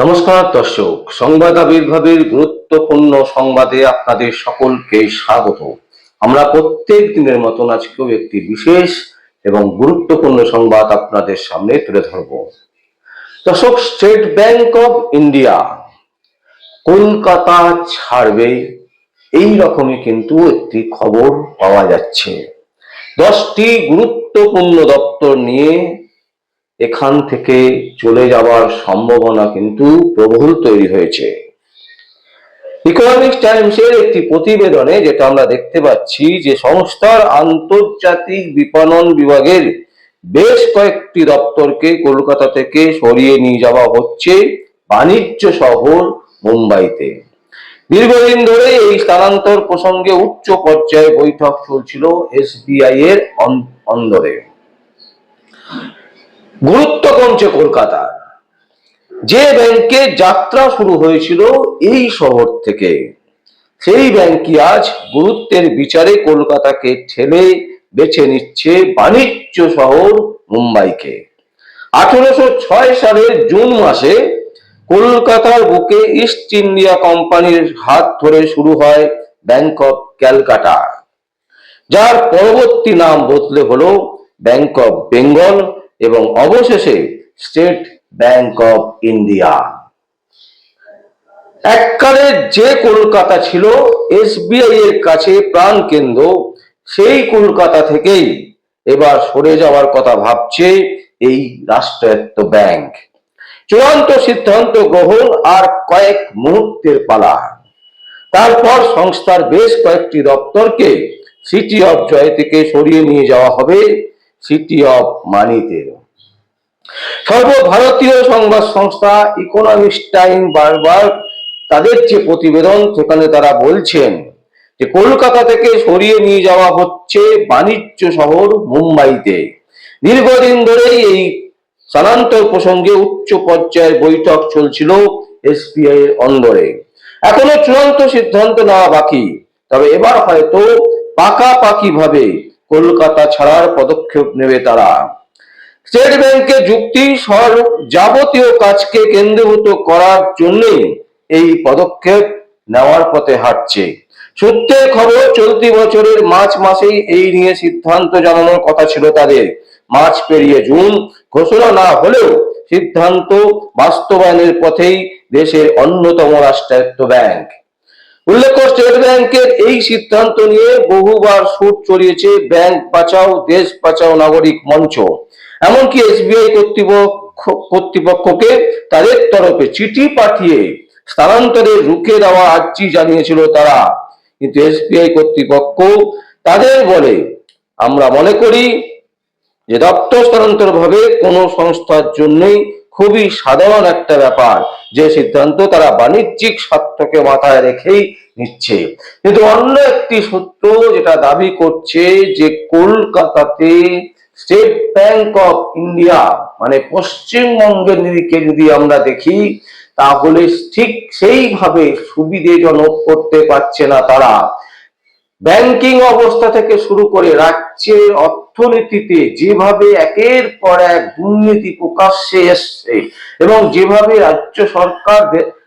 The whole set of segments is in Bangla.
নমস্কার, দর্শক। সংবাদ আবির্ভাবের গুরুত্বপূর্ণ সংবাদে আপনাদের সকলকে স্বাগত। আমরা প্রত্যেক দিনের মতন আজকেও একটি বিশেষ এবং গুরুত্বপূর্ণ সংবাদ আপনাদের সামনে তুলে ধরব। দর্শক, State Bank of India Kolkata ছাড়বে, এই রকমই কিন্তু একটি খবর পাওয়া যাচ্ছে। দশটি গুরুত্বপূর্ণ দপ্তর নিয়ে এখান থেকে চলে যাওয়ার সম্ভাবনা কিন্তু প্রবল তৈরি হয়েছে। ইকোনমিক্স টাইমসের একটি প্রতিবেদনে যেটা আমরা দেখতে পাচ্ছি যে সংস্থার আন্তর্জাতিক বিপণন বিভাগের বেশ কয়েকটি দপ্তরকে কলকাতা থেকে সরিয়ে নিয়ে যাওয়া হচ্ছে বাণিজ্য শহর মুম্বাইতে। দীর্ঘদিন ধরে এই স্থানান্তর প্রসঙ্গে উচ্চ পর্যায়ে বৈঠক চলছিল এসবিআই এর অন- অন্দরে। গুরুত্ব কমছে কলকাতার। যে ব্যাংকে যাত্রা শুরু হয়েছিল এই শহর থেকে, সেই ব্যাংকই আজ গুরুত্বের বিচারে কলকাতাকে ঠেলে বেছে নিচ্ছে বাণিজ্য শহর মুম্বাইকে। আঠেরোশো ছয় সালের জুন মাসে কলকাতার বুকে ইস্ট ইন্ডিয়া কোম্পানির হাত ধরে শুরু হয় ব্যাংক অফ ক্যালকাটা যার পরবর্তী নাম বদলে হলো ব্যাংক অফ বেঙ্গল এবং অবশেষে স্টেট ব্যাংক অফ ইন্ডিয়া। এককালে যে কলকাতা ছিল, এসবিআই এর কাছে প্রাণ কেন্দ্র, সেই কলকাতা থেকেই এবার সরে যাওয়ার কথা ভাবছে এই রাষ্ট্রায়ত্ত ব্যাংক। চূড়ান্ত সিদ্ধান্ত গ্রহণ আর কয়েক মুহূর্তের পালা। তারপর সংস্থার বেশ কয়েকটি দপ্তরকে সিটি অফ জয় থেকে সরিয়ে নিয়ে যাওয়া হবে। সিটি অফ মানিতে সর্বভারতীয় সংবাদ সংস্থা ইকোনমিক্স টাইম বারবার তাদের যে প্রতিবেদন, সেখানে তারা বলছেন যে কলকাতা থেকে সরিয়ে নিয়ে যাওয়া হচ্ছে বাণিজ্য শহর মুম্বাইতে। দীর্ঘদিন ধরেই এই স্থানান্তর প্রসঙ্গে উচ্চ পর্যায়ের বৈঠক চলছিল এসপিআই এর অন্দরে। এখনও চূড়ান্ত সিদ্ধান্ত নেওয়া বাকি, তবে এবার হয়তো পাকাপাকি ভাবে কলকাতা ছাড়ার পদক্ষেপ নেবে তারা। স্টেট ব্যাংকের যুক্তি সর যাবতীয় কাজকে কেন্দ্রীভূত করার জন্যই এই পদক্ষেপ নেওয়ার পথে হাঁটছে। সূত্রের খবর, চলতি বছরের মার্চ মাসেই এই নিয়ে সিদ্ধান্ত জানানোর কথা ছিল তাদের। মার্চ পেরিয়ে জুন, ঘোষণা না হলেও সিদ্ধান্ত বাস্তবায়নের পথেই দেশের অন্যতম রাষ্ট্রায়ত্ত ব্যাংক। উল্লেখ্য স্টেট ব্যাংকের এই সিদ্ধান্ত নিয়ে বহুবার সুর চড়িয়েছে ব্যাংক বাঁচাও, দেশ বাঁচাও নাগরিক মঞ্চ। এমনকি এসবিআই কর্তৃপক্ষ কর্তৃপক্ষকে তাদের তরফে চিঠি পাঠিয়ে স্থানান্তরে রুখে দেওয়া আর্জি জানিয়েছিল তারা। কিন্তু এসবিআই কর্তৃপক্ষ তাদের বলে, আমরা মনে করি যে দপ্তর স্থানান্তর ভাবে কোনো সংস্থার জন্যই খুবই সাধারণ একটা ব্যাপার যে সিদ্ধান্ত তারা বাণিজ্যিক স্বার্থকে মাথায় রেখেই নিচ্ছে। কিন্তু অন্য একটি সূত্র যেটা দাবি করছে যে কলকাতাতে স্টেট ব্যাংক অফ ইন্ডিয়া মানে পশ্চিমবঙ্গের নিরিখে যদি আমরা দেখি, তাহলে ঠিক সেইভাবে সুবিধেজনক করতে পারছে না তারা। ব্যাংকিং অবস্থা থেকে শুরু করে রাজ্যের অর্থনীতিতে যেভাবে একের পর এক দুর্নীতি প্রকাশ্যে এসছে এবং যেভাবে রাজ্য সরকার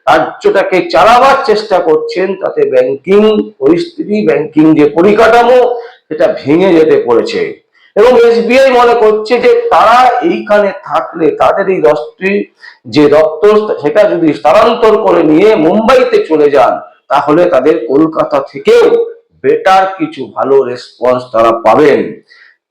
রাজ্যটাকে চালাবার চেষ্টা করছেন, তাতে ব্যাংকিং পরিস্থিতি ব্যাংকিং যে পরিকাঠামো, সেটা ভেঙে যেতে পড়েছে। এবং এসবিআই মনে করছে যে তারা এইখানে থাকলে তাদের এই দশটি যে দপ্তর, সেটা যদি স্থানান্তর করে নিয়ে মুম্বাইতে চলে যান, তাহলে তাদের কলকাতা থেকেও বেটার কিছু ভালো রেসপন্স তারা পাবেন।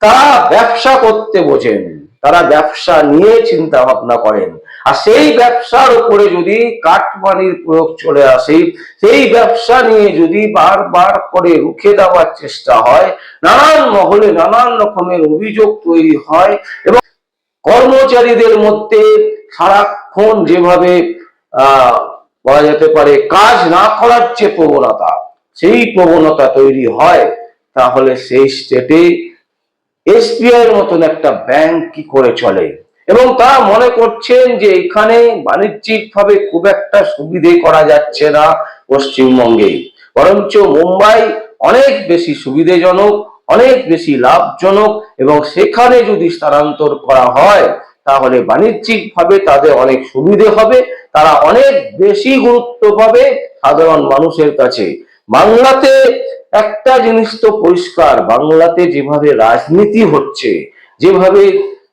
তারা ব্যবসা করতে বোঝেন, তারা ব্যবসা নিয়ে চিন্তা ভাবনা করেন। আর সেই ব্যবসার উপরে যদি কাটমানির প্রয়োগ চলে আসে, সেই ব্যবসা নিয়ে যদি বারবার করে রুখে দেওয়ার চেষ্টা হয়, নানান মহলে নানান রকমের অভিযোগ তৈরি হয় এবং কর্মচারীদের মধ্যে সারাক্ষণ যেভাবে আহ বলা যেতে পারে, কাজ না করার যে প্রবণতা, সেই প্রবণতা তৈরি হয়, তাহলে সেই স্টেটে এসবিআই এর মতন একটা ব্যাংক কি করে চলে? এবং তারা মনে করছেন যে এখানে বাণিজ্যিক ভাবে খুব একটা সুবিধে করা যাচ্ছে না পশ্চিমবঙ্গে। বরঞ্চ মুম্বাই অনেক বেশি সুবিধেজনক, অনেক বেশি লাভজনক এবং সেখানে যদি স্থানান্তর করা হয়, তাহলে বাণিজ্যিক ভাবে তাদের অনেক সুবিধে হবে, তারা অনেক বেশি গুরুত্ব পাবে সাধারণ মানুষের কাছে। বাংলাতে একটা জিনিস তো পরিষ্কার, বাংলাতে যেভাবে রাজনীতি হচ্ছে, যেভাবে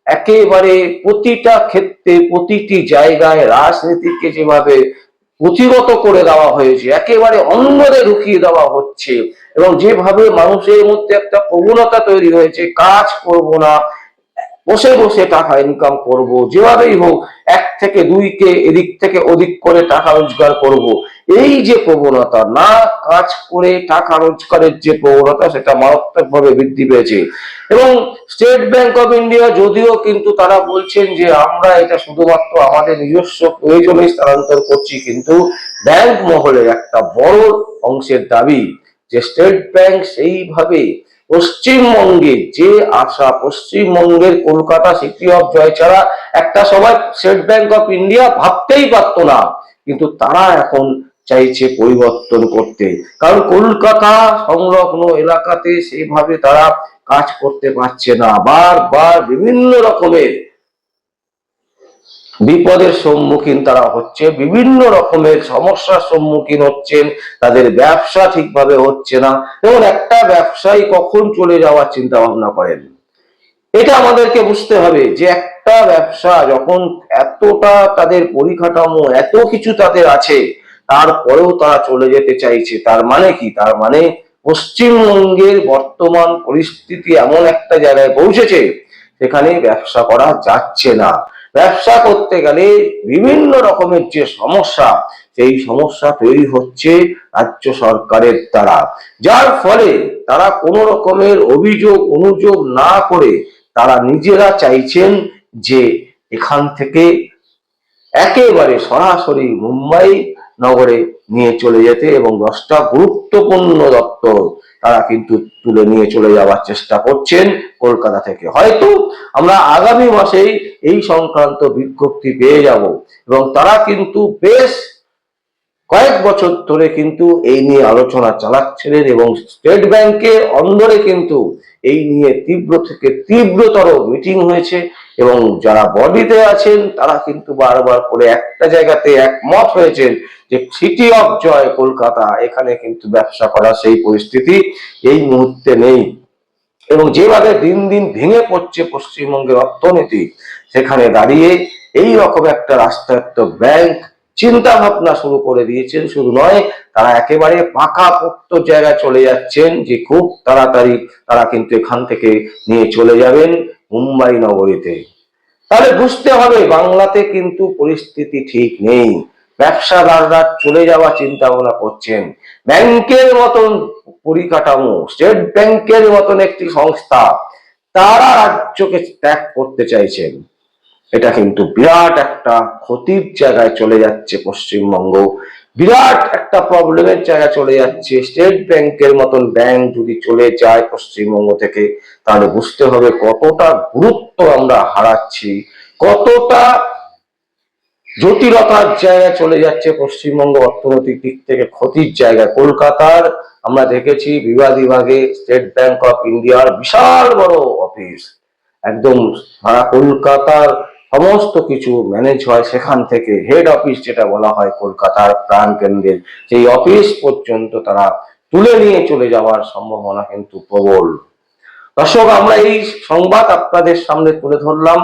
একেবারে প্রতিটা ক্ষেত্রে, প্রতিটি জায়গায় রাজনীতিকে যেভাবে পুঁথিগত করে দেওয়া হয়েছে, একেবারে অন্ধরে ঢুকিয়ে দেওয়া হচ্ছে এবং যেভাবে মানুষের মধ্যে একটা প্রবণতা তৈরি হয়েছে, কাজ করব না বসে বসে টাকা ইনকাম করব, যেভাবেই হোক, এক থেকে দুইকে এদিক থেকে ওদিক করে টাকা রোজগার করব। এই যে প্রবণতা, না কাজ করে টাকা রোজগারের যে প্রবণতা, সেটা মারাত্মকভাবে বৃদ্ধি পেয়েছে। এবং স্টেট ব্যাংক অফ ইন্ডিয়া যদিও কিন্তু তারা বলছেন যে, আমরা এটা শুধুমাত্র আমাদের নিজস্ব প্রয়োজনে স্থানান্তর করছি। কিন্তু ব্যাংক মহলের একটা বড় অংশের দাবি, যে স্টেট ব্যাংক সেইভাবে পশ্চিমবঙ্গে যে আশা, পশ্চিমবঙ্গের কলকাতা সিটি অফ জয় ছাড়া একটা সবাই স্টেট ব্যাংক অফ ইন্ডিয়া ভাবতেই পারত না। কিন্তু তারা এখন চাইছে পরিবর্তন করতে। কারণ কলকাতা সংলগ্ন এলাকাতে সেইভাবে তারা কাজ করতে পারছে না। বারবার বিভিন্ন রকমের বিপদের সম্মুখীন তারা হচ্ছে, বিভিন্ন রকমের সমস্যার সম্মুখীন হচ্ছেন, তাদের ব্যবসা ঠিকভাবে হচ্ছে না। যেমন একটা ব্যবসায়ী কখন চলে যাওয়ার চিন্তা ভাবনা করেন? এটা আমাদেরকে বুঝতে হবে যে একটা ব্যবসা যখন এতটা তাদের পরিকাঠামো, এত কিছু তাদের আছে, তারপরেও তারা চলে যেতে চাইছে। তার মানে কি? তার মানে পশ্চিমবঙ্গের বর্তমান পরিস্থিতি এমন একটা জায়গায় পৌঁছেছে, সেখানে ব্যবসা করা যাচ্ছে না। ব্যবসা করতে গেলে বিভিন্ন রকমের যে সমস্যা, সেই সমস্যা তৈরি হচ্ছে রাজ্য সরকারের দ্বারা। যার ফলে তারা কোনো রকমের অভিযোগ, অনুযোগ না করে তারা নিজেরা চাইছেন যে এখান থেকে একেবারে সরাসরি মুম্বাই নগরে নিয়ে চলে যেতে এবং দশটা গুরুত্বপূর্ণ দপ্তর তারা কিন্তু তুলে নিয়ে চলে যাওয়ার চেষ্টা করছেন কলকাতা থেকে। হয়তো আমরা আগামী মাসেই এই সংক্রান্ত বিজ্ঞপ্তি পেয়ে যাব এবং তারা কিন্তু বেশ কয়েক বছর ধরে কিন্তু এই নিয়ে আলোচনা চালাচ্ছিলেন এবং স্টেট ব্যাংকের অন্দরে কিন্তু এই নিয়ে তীব্র থেকে তীব্রতর মিটিং হয়েছে এবং যারা বডিতে আছেন তারা কিন্তু বারবার করে একটা জায়গাতে একমত হয়েছেন যে সিটি অফ জয় কলকাতা, এখানে কিন্তু ব্যবসা করা সেই পরিস্থিতি এই মুহূর্তে নেই। এবং যেভাবে দিন দিন ভেঙে পড়ছে পশ্চিমবঙ্গের অর্থনীতি, সেখানে দাঁড়িয়ে এই রকম একটা রাষ্ট্রায়ত্ত ব্যাংক চিন্তা ভাবনা শুরু করে দিয়েছেন। শুধু নয়, তারা একেবারে পাকা পোক্ত জায়গায় চলে যাচ্ছেন যে খুব তাড়াতাড়ি তারা কিন্তু এখান থেকে নিয়ে চলে যাবেন মুম্বাই নগরীতে। তাহলে বুঝতে হবে বাংলাতে কিন্তু পরিস্থিতি ঠিক নেই। ব্যবসাদাররা চলে যাওয়া চিন্তা ভাবনা করছেন। ব্যাংকের মতন পরিকাঠামো, স্টেট ব্যাংকের মতন একটি সংস্থা, তারা রাজ্যকে ত্যাগ করতে চাইছেন। এটা কিন্তু বিরাট একটা ক্ষতির জায়গায় চলে যাচ্ছে পশ্চিমবঙ্গ। বিরাট একটা প্রবলেমের জায়গায় চলে যাচ্ছে। স্টেট ব্যাংকের মতন ব্যাংক যদি চলে যায় পশ্চিমবঙ্গ থেকে, তাহলে বুঝতে হবে কতটা গুরুত্ব আমরা হারাচ্ছি, কতটা জটিলতার জায়গায় চলে যাচ্ছে পশ্চিমবঙ্গ অর্থনৈতিক দিক থেকে, ক্ষতির জায়গায় কলকাতার। আমরা দেখেছি বিবাদ বিভাগে স্টেট ব্যাংক অফ ইন্ডিয়ার বিশাল বড় অফিস। একদম সারা কলকাতার সমস্ত কিছু ম্যানেজ হয় সেখান থেকে। হেড অফিস যেটা বলা হয় কলকাতার প্রাণ কেন্দ্রের। সেই অফিস পর্যন্ত তারা তুলে নিয়ে চলে যাওয়ার সম্ভাবনা কিন্তু প্রবল। দর্শক, আমরা এই সংবাদ আপনাদের সামনে তুলে ধরলাম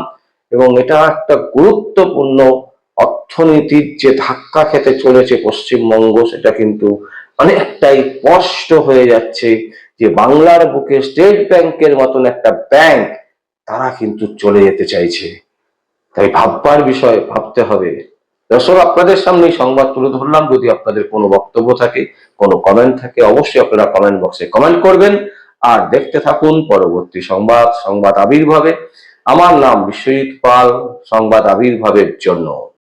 এবং এটা একটা গুরুত্বপূর্ণ অর্থনীতির যে ধাক্কা খেতে চলেছে পশ্চিমবঙ্গ, সেটা কিন্তু অনেকটাই স্পষ্ট হয়ে যাচ্ছে যে বাংলার বুকে স্টেট ব্যাংকের মতন একটা ব্যাংক, তারা কিন্তু চলে যেতে চাইছে। তাই ভাববার বিষয়, ভাবতে হবে। দর্শক, আপনাদের সামনে সংবাদ তুলে ধরলাম। যদি আপনাদের কোনো বক্তব্য থাকে, কোনো কমেন্ট থাকে, অবশ্যই আপনারা কমেন্ট বক্সে কমেন্ট করবেন। আর দেখতে থাকুন পরবর্তী সংবাদ সংবাদ আবির্ভাবে। আমার নাম বিশ্বজিৎ পাল, সংবাদ আবির্ভাবের জন্য।